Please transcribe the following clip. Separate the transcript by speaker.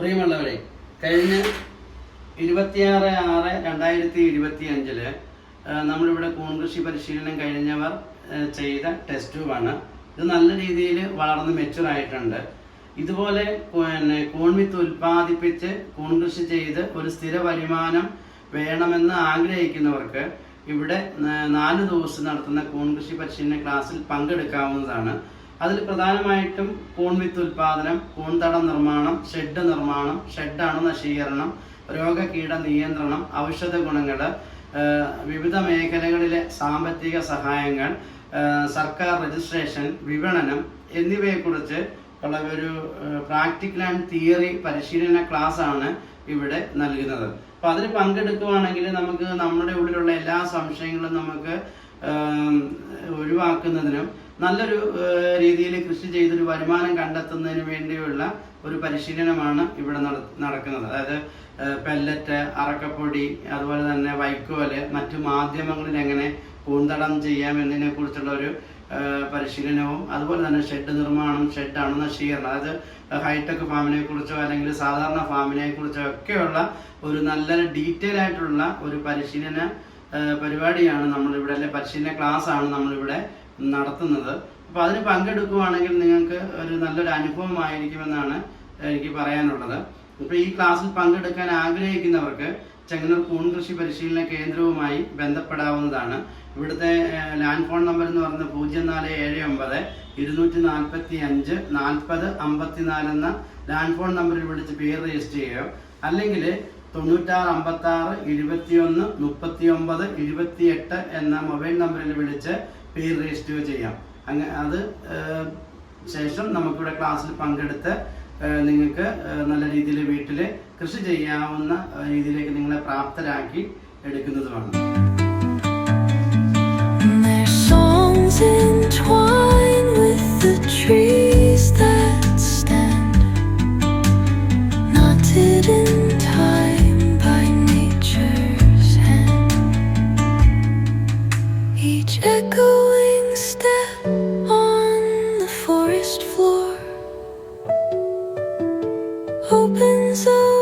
Speaker 1: പ്രിയമുള്ളവരെ കഴിഞ്ഞ ഇരുപത്തിയാറ് ആറ് രണ്ടായിരത്തി ഇരുപത്തി അഞ്ചിൽ നമ്മളിവിടെ കൂൺകൃഷി പരിശീലനം കഴിഞ്ഞവർ ചെയ്ത ടെസ്റ്റ് ആണ് ഇത് നല്ല രീതിയിൽ വളർന്ന് മെച്ചുർ ആയിട്ടുണ്ട്. ഇതുപോലെ പിന്നെ കൂൺവിത്ത് ഉൽപ്പാദിപ്പിച്ച് കൂൺകൃഷി ചെയ്ത് ഒരു സ്ഥിര വരുമാനം വേണമെന്ന് ആഗ്രഹിക്കുന്നവർക്ക് ഇവിടെ നാല് ദിവസം നടത്തുന്ന കൂൺകൃഷി പരിശീലന ക്ലാസ്സിൽ പങ്കെടുക്കാവുന്നതാണ്. അതിൽ പ്രധാനമായിട്ടും കൂൺ വിത്ത് ഉൽപാദനം കൂൺതടം നിർമ്മാണം ഷെഡ് നിർമ്മാണം ഷെഡാണ് നശീകരണം രോഗകീട നിയന്ത്രണം ഔഷധ ഗുണങ്ങൾ വിവിധ മേഖലകളിലെ സാമ്പത്തിക സഹായങ്ങൾ സർക്കാർ രജിസ്ട്രേഷൻ വിപണനം എന്നിവയെക്കുറിച്ച് ഉള്ള ഒരു പ്രാക്ടിക്കൽ ആൻഡ് തിയറി പരിശീലന ക്ലാസ് ആണ് ഇവിടെ നൽകുന്നത്. അപ്പൊ അതിൽ പങ്കെടുക്കുവാണെങ്കിൽ നമുക്ക് നമ്മുടെ ഉള്ളിലുള്ള എല്ലാ സംശയങ്ങളും നമുക്ക് ഒഴിവാക്കുന്നതിനും നല്ലൊരു രീതിയിൽ കൃഷി ചെയ്തൊരു വരുമാനം കണ്ടെത്തുന്നതിന് വേണ്ടിയുള്ള ഒരു പരിശീലനമാണ് ഇവിടെ നടക്കുന്നത്. അതായത് പെല്ലറ്റ് അറക്കപ്പൊടി അതുപോലെ തന്നെ വൈക്കോൽ മറ്റു മാധ്യമങ്ങളിൽ എങ്ങനെ പൂന്തടം ചെയ്യാം എന്നതിനെ കുറിച്ചുള്ള ഒരു പരിശീലനവും അതുപോലെ തന്നെ ഷെഡ് നിർമ്മാണം ഷെഡ് നശീകരണം അതായത് ഹൈടെക് ഫാമിനെ കുറിച്ചോ അല്ലെങ്കിൽ സാധാരണ ഫാമിനെ കുറിച്ചോ ഒക്കെയുള്ള ഒരു നല്ല ഡീറ്റെയിൽ ആയിട്ടുള്ള ഒരു പരിശീലന പരിപാടിയാണ് നമ്മളിവിടെ അല്ലെ പരിശീലന ക്ലാസ് ആണ് നമ്മളിവിടെ നടത്തുന്നത്. അപ്പോൾ അതിന് പങ്കെടുക്കുവാണെങ്കിൽ നിങ്ങൾക്ക് ഒരു നല്ലൊരു അനുഭവമായിരിക്കുമെന്നാണ് എനിക്ക് പറയാനുള്ളത്. ഇപ്പോൾ ഈ ക്ലാസ്സിൽ പങ്കെടുക്കാൻ ആഗ്രഹിക്കുന്നവർക്ക് ചെങ്ങന്നൂർ കൂൺ കൃഷി പരിശീലന കേന്ദ്രവുമായി ബന്ധപ്പെടാവുന്നതാണ്. ഇവിടുത്തെ ലാൻഡ് ഫോൺ നമ്പർ എന്ന് പറയുന്നത് പൂജ്യം നാല് ഏഴ് ഒമ്പത് ഇരുന്നൂറ്റി നാൽപ്പത്തി അഞ്ച് നാൽപ്പത് അമ്പത്തിനാല് എന്ന ലാൻഡ് ഫോൺ നമ്പറിൽ വിളിച്ച് പേര് രജിസ്റ്റർ ചെയ്യുകയോ അല്ലെങ്കിൽ തൊണ്ണൂറ്റാറ് അമ്പത്താറ് ഇരുപത്തിയൊന്ന് മുപ്പത്തി ഒമ്പത് ഇരുപത്തിയെട്ട് എന്ന മൊബൈൽ നമ്പറിൽ വിളിച്ച് പേര് രജിസ്റ്റർ ചെയ്യാം. അങ്ങ അത് ശേഷം നമുക്കിവിടെ ക്ലാസ്സിൽ പങ്കെടുത്ത് നിങ്ങൾക്ക് നല്ല രീതിയിൽ വീട്ടിൽ കൃഷി ചെയ്യാവുന്ന രീതിയിലേക്ക് നിങ്ങളെ പ്രാപ്തരാക്കി എടുക്കുന്നതുമാണ്.
Speaker 2: Each echoing step on the forest floor.